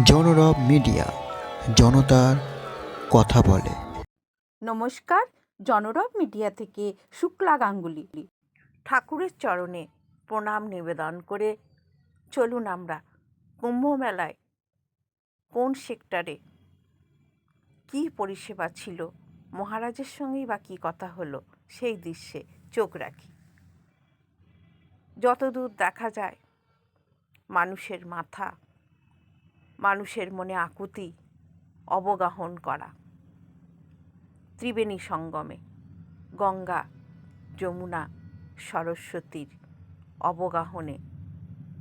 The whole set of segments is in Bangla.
জনরব মিডিয়া, জনতার কথা বলে। নমস্কার, জনরব মিডিয়া থেকে শুক্লা গাঙ্গুলি। ঠাকুরের চরণে প্রণাম নিবেদন করে চলুন আমরা কুম্ভ মেলায় কোন সেক্টরে কী পরিষেবা ছিল, মহারাজের সঙ্গেই বা কী কথা হলো, সেই দৃশ্যে চোখ রাখি। যতদূর দেখা যায়, মানুষের মাথা মানুষের মনে আকুতি, অবগাহন করা। ত্রিবেণী সঙ্গমে গঙ্গা, যমুনা, সরস্বতীর অবগাহনে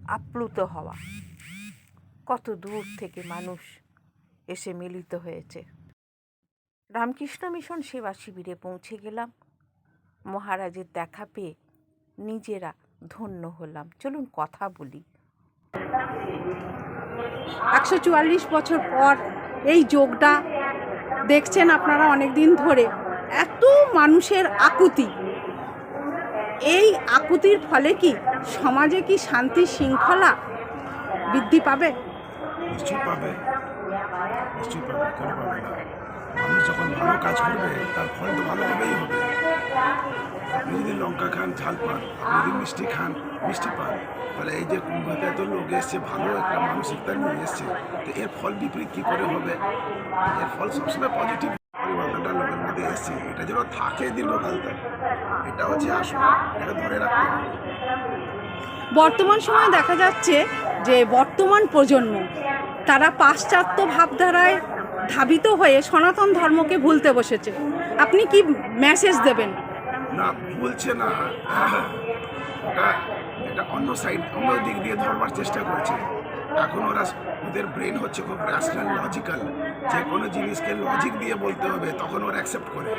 আপ্লুত হওয়া। কত দূর থেকে মানুষ এসে মিলিত হয়েছে। রামকৃষ্ণ মিশন সেবা শিবিরে পৌঁছে গেলাম। মহারাজের দেখা পেয়ে নিজেরা ধন্য হলাম। চলুন কথা বলি। একশো চুয়াল্লিশ বছর পর এই যোগটা দেখছেন আপনারা অনেক দিন ধরে, এত মানুষের আকুতি। এই আকুতির ফলে কি সমাজে কি শান্তি শৃঙ্খলা বৃদ্ধি পাবে? যখন ভালো কাজ করবে, তার ফল তো ভালোভাবেই হবে। আপনি যদি লঙ্কা খান ঝাল পান যদি মিষ্টি খান মিষ্টি পান। তাহলে এই যে কুম্ভতে এত লোক এসছে ভালো একটা মানসিকতা নিয়ে এসছে। তো এর ফল বিপরীত কী করে হবে? এর ফল সবসময় পজিটিভ পরিবর্তনটা লোকের মধ্যে এসছে। এটা যেন থাকে দীর্ঘকাল তক এটা হচ্ছে আসল। এটা ধরে রাখতে হবে। বর্তমান সময়ে দেখা যাচ্ছে যে বর্তমান প্রজন্ম তারা পাশ্চাত্য ভাবধারায় ধাবিত হয়ে সনাতন ধর্মকে ভুলতে বসেছে। আপনি কি মেসেজ দেবেন? না ভুলছে না। ওটা এটা অন্য সাইড অন্য দিক দিয়ে ধরবার চেষ্টা করছে। এখন ওরা ওদের ব্রেন হচ্ছে খুব র্যাশনাল লজিক্যাল যে কোনো জিনিসকে লজিক দিয়ে বলতে হবে, তখন ওরা অ্যাকসেপ্ট করে।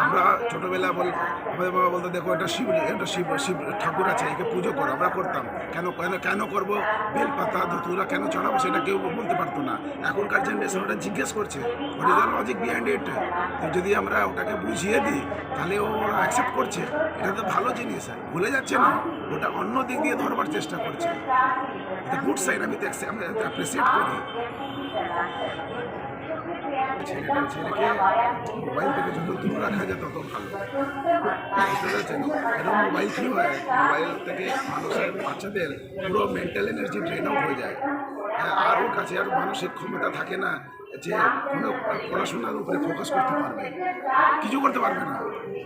আমরা ছোটোবেলা বল আমাদের বাবা বলতো, দেখো, এটা শিব এটা শিব শিব, ঠাকুর আছে, একে পুজো করো, আমরা করতাম। কেন কেন কেন করব? বেলপাতা ধতুরা কেন চড়াবো সেটা কেউ বলতে পারতো না। এখনকার জেনারেশন ওটা জিজ্ঞেস করছে what is logic behind it তো যদি আমরা ওটাকে বুঝিয়ে দিই, তাহলে ও ওরা অ্যাকসেপ্ট করছে। এটা তো ভালো জিনিস। ভুলে যাচ্ছে না। ওটা অন্য দিক দিয়ে ধরবার চেষ্টা করছে। গুড সাইড আমি তো accept- আমি অ্যাপ্রিসিয়েট করি। ছেলেটা ছেলেকে মোবাইল থেকে যত দূর রাখা যায় তত ভালো। বুঝতে এরকম মোবাইল কী হয় মোবাইল থেকে মানুষের বাচ্চাদের পুরো মেন্টাল এনার্জি ড্রেন আউট হয়ে যায়। হ্যাঁ, আর ওর কাছে আর মানসিক ক্ষমতা থাকে না যে কোনো পড়াশোনার উপরে ফোকাস করতে পারবে। কিছু করতে পারবে না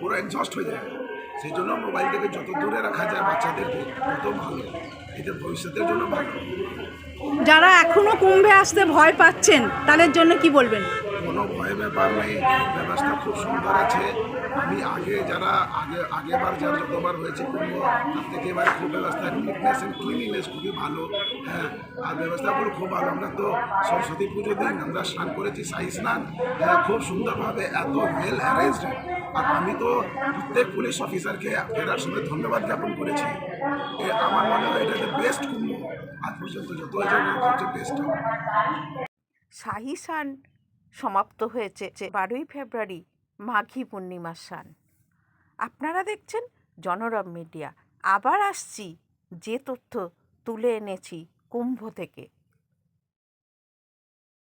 পুরো এক্সস্ট হয়ে যায়। সেই জন্য মোবাইল থেকে যত দূরে রাখা যায় বাচ্চাদেরকে তত ভালো। এদের ভবিষ্যতের জন্য ভালো। যারা এখনও কুম্ভে আসতে ভয় পাচ্ছেন তাদের জন্য কি বলবেন? কোনো ভয় ব্যাপার নেই ব্যবস্থা খুব সুন্দর আছে। আমি আগে যারা আগে আগেবার যারা যতবার হয়েছে কুম্ভ তার থেকে এবার খুব ব্যবস্থা নিটনেস অ্যান্ড ক্লিনিনেস খুবই ভালো হ্যাঁ। আর ব্যবস্থাগুলো খুব ভালো। আমরা তো সরস্বতী পুজো দিন আমরা স্নান করেছি সাই স্নান। হ্যাঁ খুব সুন্দরভাবে এত ওয়েল অ্যারেঞ্জড আর আমি তো প্রত্যেক পুলিশ অফিসারকে ফেরার সময় ধন্যবাদ জ্ঞাপন করেছি। আমার মনে হয় এটা বেস্ট কুম্ভ। আজ পর্যন্ত যত হয়েছে বেস্ট শাহী সমাপ্ত হয়েছে বারোই ফেব্রুয়ারি মাঘী পূর্ণিমার সান আপনারা দেখছেন জনরব মিডিয়া। আবার আসছি যে তথ্য তুলে এনেছি কুম্ভ থেকে।